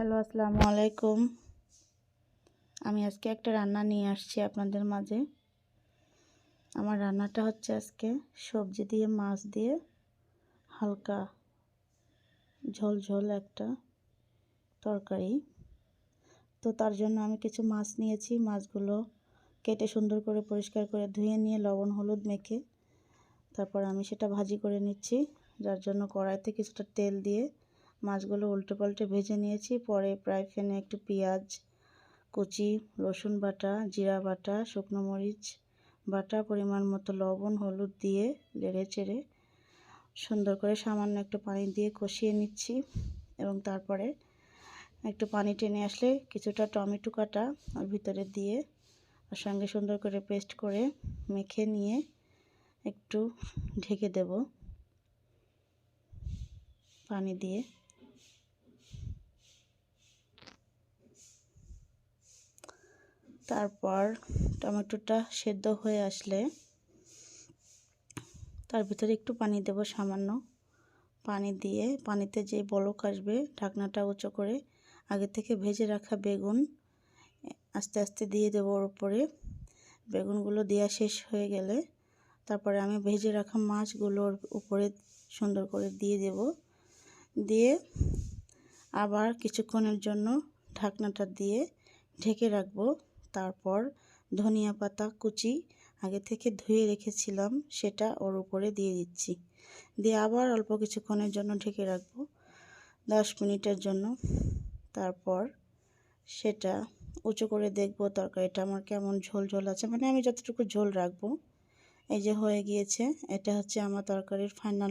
Hello, আসসালামু আলাইকুম। আমি আজকে একটা রান্না নিয়ে আসছি আপনাদের মাঝে। আমার রান্নাটা হচ্ছে আজকে সবজি দিয়ে, মাছ দিয়ে, হালকা ঝোল ঝোল একটা তরকারি। তো তার জন্য আমি কিছু মাছ নিয়েছি। মাছগুলো কেটে সুন্দর করে পরিষ্কার করে ধুয়ে নিয়ে লবণ, হলুদ মেখে তারপর আমি সেটা ভাজি করে নিচ্ছি। যার জন্য কড়াইতে কিছুটা তেল দিয়ে মাছগুলো উল্টে পাল্টে ভেজে নিয়েছি। পরে প্রায় ফেনে একটু পেঁয়াজ, কুচি, রসুন বাটা, জিরা বাটা, শুকনো মরিচ বাটা, পরিমাণ মতো লবণ, হলুদ দিয়ে লেড়ে চেড়ে সুন্দর করে সামান্য একটু পানি দিয়ে কষিয়ে নিচ্ছি এবং তারপরে একটু পানি টেনে আসলে কিছুটা টমেটো কাটা ওর ভিতরে দিয়ে ওর সঙ্গে সুন্দর করে পেস্ট করে মেখে নিয়ে একটু ঢেকে দেব। পানি দিয়ে। তারপর টমেটোটা সেদ্ধ হয়ে আসলে তার ভিতরে একটু পানি দেব সামান্য। পানি দিয়ে পানিতে যে বলক আসবে, ঢাকনাটা উঁচু করে আগে থেকে ভেজে রাখা বেগুন আস্তে আস্তে দিয়ে দেবো ওর উপরে। বেগুনগুলো দেওয়া শেষ হয়ে গেলে তারপরে আমি ভেজে রাখা মাছগুলোর উপরে সুন্দর করে দিয়ে দেব। দিয়ে আবার কিছুক্ষণের জন্য ঢাকনাটা দিয়ে ঢেকে রাখব। তারপর ধনিয়া পাতা, কুচি আগে থেকে ধুয়ে রেখেছিলাম, সেটা ওর উপরে দিয়ে দিচ্ছি। দিয়ে আবার অল্প কিছুক্ষণের জন্য ঢেকে রাখব, দশ মিনিটের জন্য। তারপর সেটা উঁচু করে দেখব তরকারিটা আমার কেমন ঝোল ঝোল আছে। মানে আমি যতটুকু ঝোল রাখব, এই যে হয়ে গিয়েছে, এটা হচ্ছে আমার তরকারির ফাইনাল